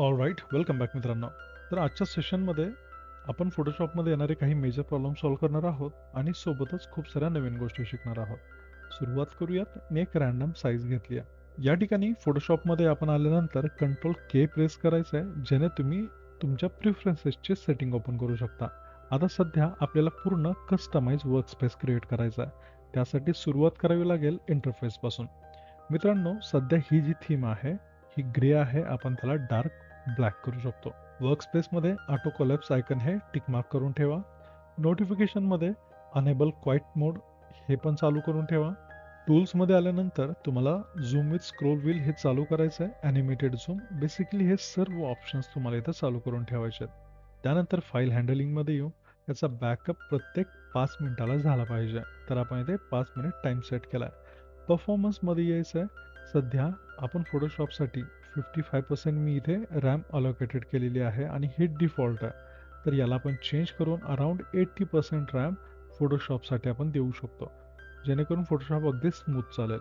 All right welcome back मित्रांनो. तर आजच्या सेशनमध्ये आपण फोटोशॉपमध्ये येणारे काही मेजर प्रॉब्लेम सॉल्व्ह करणार आहोत आणि सोबतच खूप साऱ्या नवीन गोष्टी शिकणार आहोत. सुरुवात करूयात. मी एक रॅन्डम साईज घेतली आहे. या ठिकाणी फोटोशॉपमध्ये आपण आल्यानंतर कंट्रोल के प्रेस करायचं आहे ज्याने तुम्ही तुमच्या प्रिफरन्सेसचे सेटिंग ओपन करू शकता. आता सध्या आपल्याला पूर्ण कस्टमाइज वर्क स्पेस क्रिएट करायचा आहे. त्यासाठी सुरुवात करावी लागेल इंटरफेसपासून मित्रांनो सध्या ही जी थीम आहे ही ग्रे आहे. आपण त्याला डार्क ब्लॅक करू शकतो. वर्कस्पेसमध्ये ऑटो कोलॅप्स आयकन हे टिक मार्क करून ठेवा. नोटिफिकेशनमध्ये अनेबल क्वाईट मोड हे पण चालू करून ठेवा. टूल्समध्ये आल्यानंतर तुम्हाला झूम विथ स्क्रोल व्हील हे चालू करायचं आहे ॲनिमेटेड झूम बेसिकली हे सर्व ऑप्शन्स तुम्हाला इथं चालू करून ठेवायचे आहेत. त्यानंतर फाईल हँडलिंगमध्ये येऊ. याचा बॅकअप प्रत्येक पाच मिनिटाला झाला पाहिजे. तर आपण इथे पाच मिनिट टाईम सेट केला आहे परफॉर्मन्समध्ये यायचं आहे सध्या आपण फोटोशॉपसाठी फिफ्टी फाय पर्सेंट मी इथे रॅम अलोकेटेड केलेली आहे आणि हे डिफॉल्ट आहे. तर याला आपण चेंज करून अराउंड एट्टी पर्सेंट रॅम फोटोशॉपसाठी आपण देऊ शकतो. जेणेकरून फोटोशॉप अगदी स्मूथ चालेल.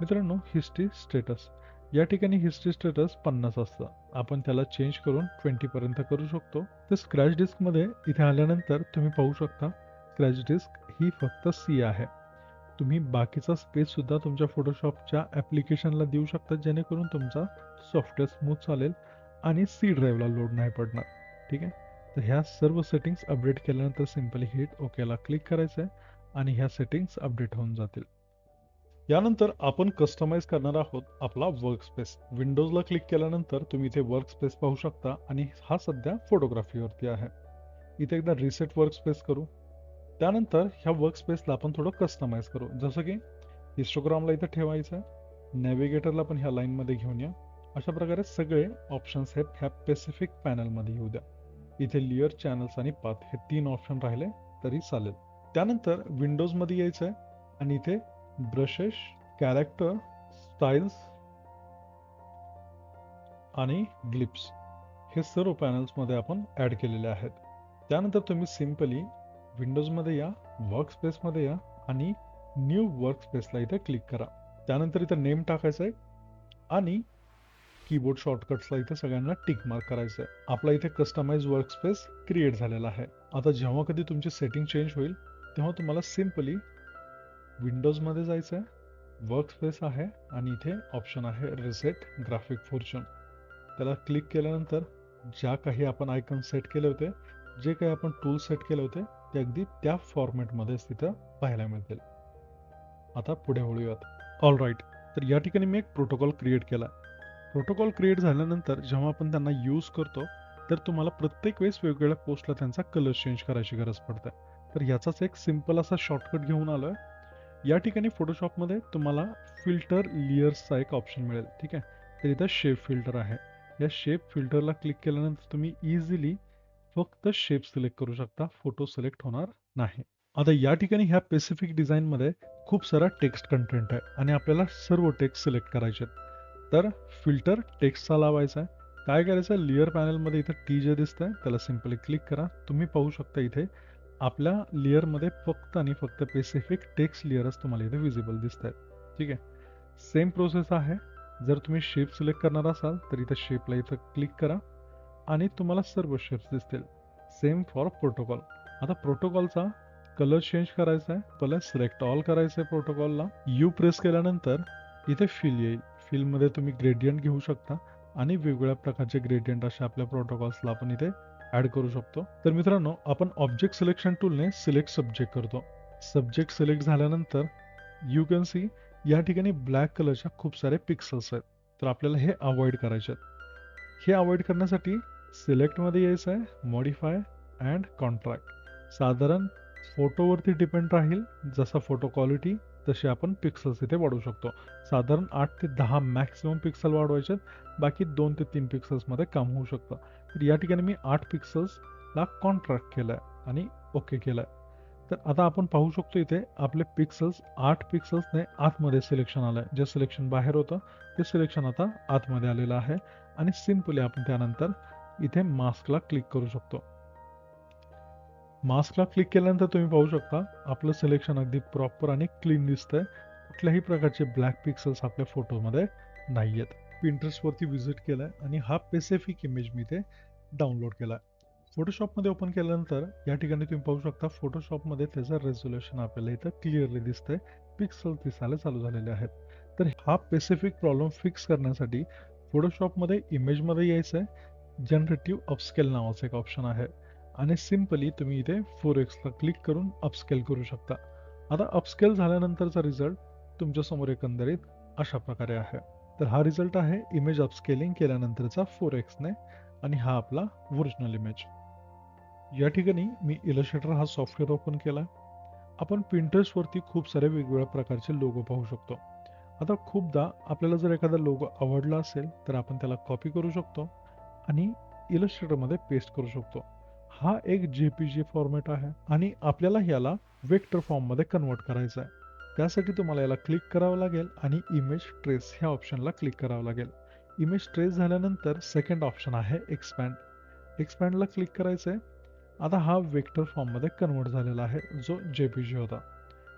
मित्रांनो हिस्ट्री स्टेटस या ठिकाणी हिस्ट्री स्टेटस पन्नास असतं. आपण त्याला चेंज करून ट्वेंटीपर्यंत करू शकतो. तर स्क्रॅच डिस्कमध्ये इथे आल्यानंतर तुम्ही पाहू शकता स्क्रॅच डिस्क ही फक्त सी आहे. तुम्ही बाकीचा स्पेस सुद्धा तुमच्या फोटोशॉपच्या ॲप्लिकेशनला देऊ शकता जेणेकरून तुमचा सॉफ्टवेअर स्मूथ चालेल आणि सी ड्राईव्हला लोड नाही पडणार. ठीक आहे? तर ह्या सर्व सेटिंग्स अपडेट केल्यानंतर सिम्पली हिट ओकेला क्लिक करायचं आहे आणि ह्या सेटिंग्स अपडेट होऊन जातील. यानंतर आपण कस्टमाइज करणार आहोत आपला वर्क स्पेस विंडोजला क्लिक केल्यानंतर तुम्ही इथे वर्क स्पेस पाहू शकता आणि हा सध्या फोटोग्राफीवरती आहे. इथे एकदा रिसेट वर्क स्पेस करू. त्यानंतर ह्या वर्कस्पेसला आपण थोडं कस्टमाइज करू. जसं की हिस्टोग्रामला इथं ठेवायचं आहे. नॅव्हिगेटरला पण ह्या लाईनमध्ये घेऊन या. अशा प्रकारे सगळे ऑप्शन्स हे ह्या स्पेसिफिक पॅनलमध्ये येऊ द्या. इथे लिअर चॅनल्स आणि पाथ हे तीन ऑप्शन राहिले तरी चालेल. त्यानंतर विंडोजमध्ये यायचं आहे आणि इथे ब्रशेस कॅरेक्टर स्टाईल्स आणि ग्लिप्स हे सर्व पॅनल्समध्ये आपण ॲड केलेले आहेत. त्यानंतर तुम्ही सिम्पली विंडोजमध्ये या वर्क स्पेसमध्ये या आणि न्यू वर्क स्पेसला इथे क्लिक करा. त्यानंतर इथं नेम टाकायचं आहे आणि कीबोर्ड शॉर्टकट्सला इथे सगळ्यांना टिक मार्क करायचं आहे आपला इथे कस्टमाइज वर्क स्पेस क्रिएट झालेला आहे. आता जेव्हा कधी तुमची सेटिंग चेंज होईल तेव्हा तुम्हाला सिम्पली विंडोजमध्ये जायचं आहे वर्क स्पेस आहे आणि इथे ऑप्शन आहे रिसेट ग्राफिक फॉर्च्यून त्याला क्लिक केल्यानंतर ज्या काही आपण आयकन सेट केले होते जे काही आपण टूल सेट केले होते ते अगदी त्या फॉर्मॅटमध्येच तिथं पाहायला मिळतील. आता पुढे वळूयात. ऑल राईट तर या ठिकाणी मी एक प्रोटोकॉल क्रिएट केला. प्रोटोकॉल क्रिएट झाल्यानंतर जेव्हा आपण त्यांना यूज करतो तर तुम्हाला प्रत्येक वेळेस वेगवेगळ्या पोस्टला त्यांचा कलर चेंज करायची गरज पडते. तर याचाच एक सिंपल असा शॉर्टकट घेऊन आलो आहे या ठिकाणी फोटोशॉपमध्ये तुम्हाला फिल्टर लिअर्सचा एक ऑप्शन मिळेल. ठीक आहे? तर इथं शेप फिल्टर आहे. या शेप फिल्टरला क्लिक केल्यानंतर तुम्ही इझिली फक्त शेप सिलेक्ट करू शकता फोटो सिलेक्ट होणार नाही. आता या ठिकाणी ह्या स्पेसिफिक डिझाईनमध्ये खूप सारा टेक्स्ट कंटेंट आहे आणि आपल्याला सर्व टेक्स्ट सिलेक्ट करायचे आहेत तर फिल्टर टेक्स्टचा लावायचा आहे. काय करायचं लिअर पॅनलमध्ये इथं टी जे दिसतंय त्याला सिम्पली क्लिक करा. तुम्ही पाहू शकता इथे आपल्या लेअरमध्ये फक्त आणि फक्त स्पेसिफिक टेक्स्ट लेअरच तुम्हाला इथे विजिबल दिसत आहेत ठीक आहे? सेम प्रोसेस आहे. जर तुम्ही शेप सिलेक्ट करणार असाल तर इथं शेपला इथं क्लिक करा. आणि तुम्हाला सर्व शेप्स दिसतील. सेम फॉर प्रोटोकॉल आता प्रोटोकॉलचा कलर चेंज करायचा आहे पहिला सिलेक्ट ऑल करायचं आहे प्रोटोकॉलला यू प्रेस केल्यानंतर इथे फिल येईल. फिलमध्ये तुम्ही ग्रेडियंट घेऊ शकता आणि वेगवेगळ्या प्रकारचे ग्रेडियंट अशा आपल्या प्रोटोकॉल्सला आपण इथे ॲड करू शकतो. तर मित्रांनो आपण ऑब्जेक्ट सिलेक्शन टूलने सिलेक्ट सब्जेक्ट करतो. सब्जेक्ट सिलेक्ट झाल्यानंतर यू कॅन सी या ठिकाणी ब्लॅक कलरच्या खूप सारे पिक्सल्स आहेत. तर आपल्याला हे अवॉइड करायचे आहेत. हे अवॉइड करण्यासाठी सिलेक्टमध्ये यायचं आहे मॉडिफाय अँड कॉन्ट्रॅक्ट साधारण फोटोवरती डिपेंड राहील जसा फोटो क्वालिटी तसे आपण पिक्सल्स इथे वाढवू शकतो. साधारण आठ ते दहा मॅक्सिमम पिक्सल वाढवायचे बाकी दोन ते तीन पिक्सल्समध्ये काम होऊ शकतं. तर या ठिकाणी मी आठ पिक्सल्सला कॉन्ट्रॅक्ट केलं आहे आणि ओके केलं आहे तर आता आपण पाहू शकतो इथे आपले पिक्सल्स आठ पिक्सल्सने आतमध्ये सिलेक्शन आलं आहे जे सिलेक्शन बाहेर होतं ते सिलेक्शन आता आतमध्ये आलेलं आहे. आणि सिम्पली आपण त्यानंतर इथे मास्कला क्लिक करू शकतो. मास्कला क्लिक केल्यानंतर तुम्ही पाहू शकता आपलं सिलेक्शन अगदी प्रॉपर आणि क्लीन दिसतंय. कुठल्याही प्रकारचे ब्लॅक पिक्सल्स आपल्या फोटोमध्ये नाही आहेत पिंटरेस्टवरती व्हिजिट केलाय आणि हा स्पेसिफिक इमेज मी ते डाउनलोड केला फोटोशॉपमध्ये ओपन केल्यानंतर या ठिकाणी तुम्ही पाहू शकता फोटोशॉपमध्ये त्याचं रेझोल्युशन आपल्याला इथं क्लिअरली दिसतंय. पिक्सल दिसायला चालू झालेले आहेत. तर हा स्पेसिफिक प्रॉब्लेम फिक्स करण्यासाठी फोटोशॉपमध्ये इमेजमध्ये यायचं आहे जनरेटिव्ह अपस्केल नावाचं एक ऑप्शन आहे. आणि सिम्पली तुम्ही इथे फोर एक्सला क्लिक करून अपस्केल करू शकता. आता अपस्केल झाल्यानंतरचा रिझल्ट तुमच्यासमोर एकंदरीत अशा प्रकारे आहे. तर हा रिझल्ट आहे इमेज अपस्केलिंग केल्यानंतरचा फोर एक्सने आणि हा आपला ओरिजिनल इमेज या ठिकाणी मी इलस्ट्रेटर हा सॉफ्टवेअर ओपन केला. आपण पिंटरेस्टवरती खूप सारे वेगवेगळ्या प्रकारचे लोगो पाहू शकतो. आता खूपदा आपल्याला जर एखादा लोगो आवडला असेल तर आपण त्याला कॉपी करू शकतो. आणि इलस्ट्रेटरमध्ये पेस्ट करू शकतो. हा एक जे पी जी फॉर्मॅट आहे आणि आपल्याला याला वेक्टर फॉर्ममध्ये कन्वर्ट करायचं आहे. त्यासाठी तुम्हाला याला क्लिक करावं लागेल आणि इमेज ट्रेस ह्या ऑप्शनला क्लिक करावं लागेल. इमेज ट्रेस झाल्यानंतर सेकंड ऑप्शन आहे एक्सपॅन्ड एक्सपॅन्डला क्लिक करायचं आहे. आता हा वेक्टर फॉर्ममध्ये कन्वर्ट झालेला आहे जो जे पी जी होता.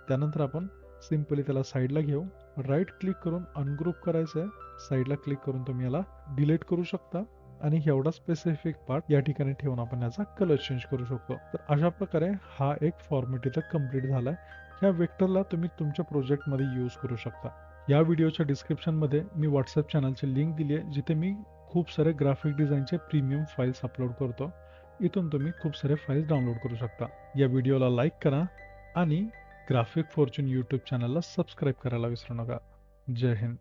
त्यानंतर आपण सिम्पली त्याला साईडला घेऊ. राईट क्लिक करून अनग्रुप करायचं आहे. साईडला क्लिक करून तुम्ही याला डिलीट करू शकता. आणि एवढा स्पेसिफिक पार्ट या ठिकाणी ठेवून आपण याचा कलर चेंज करू शकतो. तर अशा प्रकारे हा एक फॉर्मेट इथं कंप्लीट झालाय. ह्या वेक्टरला तुम्ही तुमच्या प्रोजेक्टमध्ये यूज करू शकता. या व्हिडिओच्या डिस्क्रिप्शनमध्ये मी व्हॉट्सअप चॅनलची लिंक दिली आहे जिथे मी खूप सारे ग्राफिक डिझाईनचे प्रीमियम फाईल्स अपलोड करतो. इथून तुम्ही खूप सारे फाईल्स डाउनलोड करू शकता. या व्हिडिओला लाईक करा आणि ग्राफिक फॉर्च्यून यूट्यूब चॅनलला सबस्क्राईब करायला विसरू नका. जय हिंद.